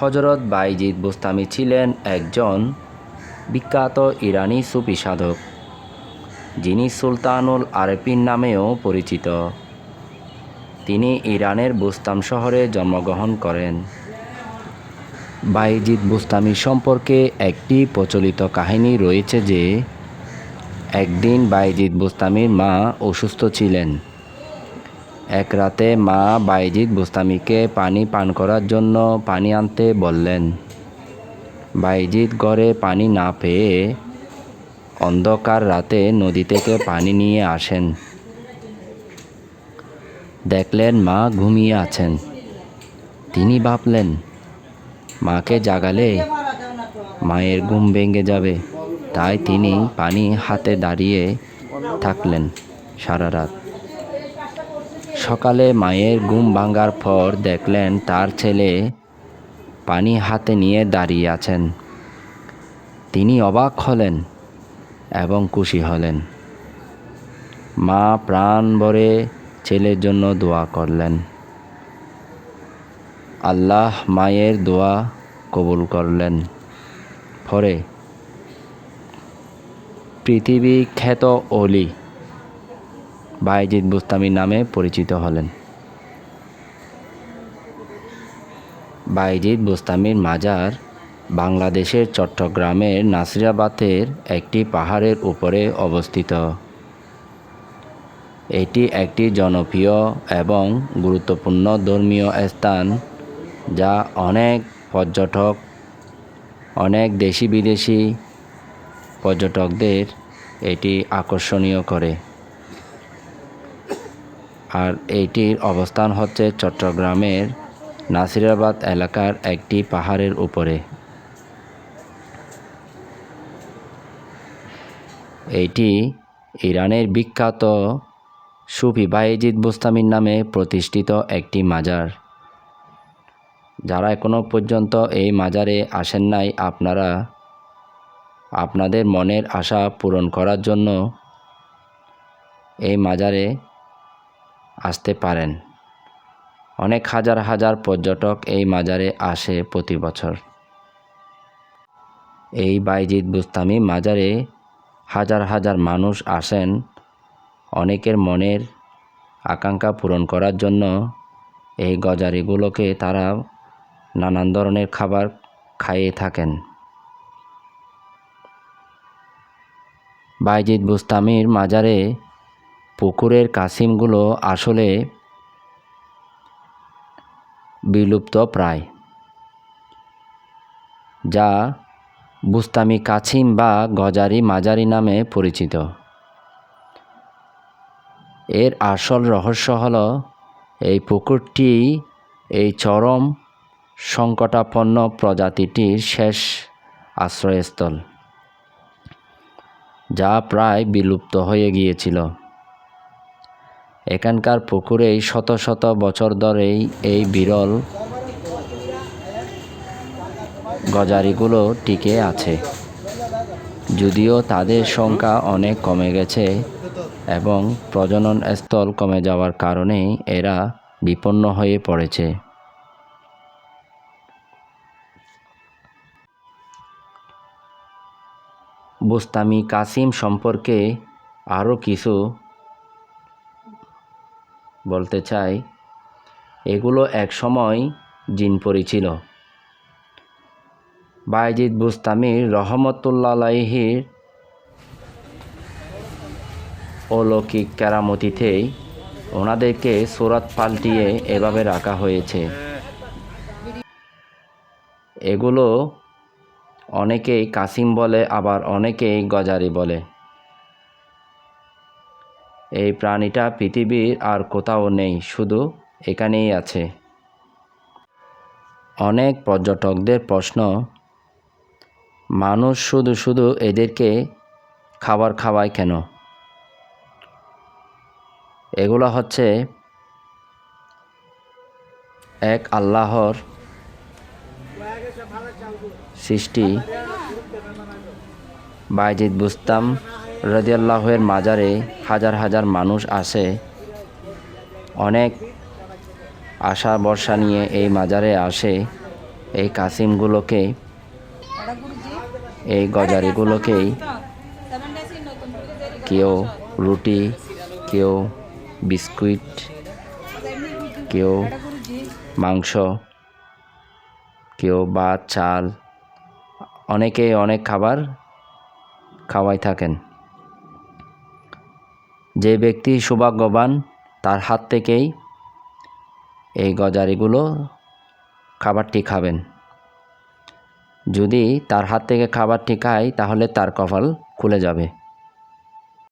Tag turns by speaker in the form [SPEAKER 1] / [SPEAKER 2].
[SPEAKER 1] হজরত বাইজিদ বুস্তামি ছিলেন একজন বিখ্যাত ইরানি সুফি সাধক, যিনি সুলতানুল আরেফিন নামেও পরিচিত। তিনি ইরানের বুস্তাম শহরে জন্মগ্রহণ করেন। বাইজিদ বুস্তামি সম্পর্কে একটি প্রচলিত কাহিনী রয়েছে যে, একদিন বাইজিদ বুস্তামির মা অসুস্থ ছিলেন। এক রাতে মা বাইজিদ বুস্তামিকে পানি পান করার জন্য পানি আনতে বললেন, বাইজিদ ঘরে পানি না পেয়ে অন্ধকার রাতে নদী থেকে পানি নিয়ে আসেন। দেখলেন মা ঘুমিয়ে আছেন। তিনি ভাবলেন, মাকে জাগালে মায়ের ঘুম ভেঙে যাবে। তাই তিনি পানি হাতে দাঁড়িয়ে থাকলেন সারা রাত। সকালে মায়ের ঘুম ভাঙার পর দেখলেন তার ছেলে পানি হাতে নিয়ে দাঁড়িয়ে আছেন। তিনি অবাক হলেন এবং খুশি হলেন। মা প্রাণ ভরে ছেলের জন্য দোয়া করলেন। আল্লাহ মায়ের দোয়া কবুল করলেন। পরে পৃথিবী খ্যাত অলি বাইজিদ বুস্তামি নামে পরিচিত হলেন। বাইজিদ বুস্তামির মাজার বাংলাদেশের চট্টগ্রামের নাসিরাবাদের একটি পাহাড়ের উপরে অবস্থিত। এটি একটি জনপ্রিয় এবং গুরুত্বপূর্ণ ধর্মীয় স্থান, যা অনেক পর্যটক, অনেক দেশি বিদেশি পর্যটকদের এটি আকর্ষণীয় করে। আর এইটির অবস্থান হচ্ছে চট্টগ্রামের নাসিরাবাদ এলাকার একটি পাহাড়ের উপরে। এইটি ইরানের বিখ্যাত সুফি বাইজিদ বুস্তামির নামে প্রতিষ্ঠিত একটি মাজার। যারা এখনও পর্যন্ত এই মাজারে আসেন নাই, আপনারা আপনাদের মনের আশা পূরণ করার জন্য এই মাজারে আসতে পারেন। অনেক হাজার হাজার পর্যটক এই মাজারে আসে প্রতি বছর। এই বাইজিদ বুস্তামি মাজারে হাজার হাজার মানুষ আসেন। অনেকের মনের আকাঙ্ক্ষা পূরণ করার জন্য এই গজারিগুলোকে তারা নানান ধরনের খাবার খাইয়ে থাকেন। বাইজিদ বুস্তামির মাজারে পুকুরের কাসিমগুলো আসলে বিলুপ্ত প্রায়। যা বুস্তামি কাছিম বা গজারি মাজারি নামে পরিচিত। এর আসল রহস্য হল, এই পুকুরটি এই চরম সংকটাপন্ন প্রজাতিটির শেষ আশ্রয়স্থল, যা প্রায় বিলুপ্ত হয়ে গিয়েছিল। এখানকার পুকুরেই শত শত বছর ধরেই এই বিরল গজারিগুলো টিকে আছে। যদিও তাদের সংখ্যা অনেক কমে গেছে এবং প্রজনন স্থল কমে যাওয়ার কারণে এরা বিপন্ন হয়ে পড়েছে। বুস্তামি কাসিম সম্পর্কে আরও কিছু বলতে চাই, এগুলো এক সময় জিনপরি ছিল। বাইজিদ বুস্তামির রহমতুল্লাহির অলৌকিক কেরামতিতেই ওনাদেরকে সুরাত পাল্টিয়ে এভাবে রাখা হয়েছে। এগুলো অনেকেই কাসিম বলে, আবার অনেকেই গজারি বলে। এই প্রাণীটা পৃথিবীর আর কোথাও নেই, শুধু এখানেই আছে। অনেক পর্যটকদের প্রশ্ন, মানুষ শুধু শুধু এদেরকে খাবার খাওয়ায় কেন? এগুলো হচ্ছে এক আল্লাহর সৃষ্টি, বাইজিদ বুস্তাম রদিয়াল্লাহের মাজারে হাজার হাজার মানুষ আসে অনেক আশা বর্ষা নিয়ে এই মাজারে আসে। এই কাসিমগুলোকে, এই গজারিগুলোকেই কেউ রুটি, কেউ বিস্কুট, কেউ মাংস, কেউ ভাত, চাল অনেকে অনেক খাবার খাওয়াই থাকেন। যে ব্যক্তি সৌভাগ্যবান, তার হাত থেকেই এই গজারিগুলো খাবারটি খাবেন। যদি তার হাত থেকে খাবারটি খায়, তাহলে তার কপাল খুলে যাবে।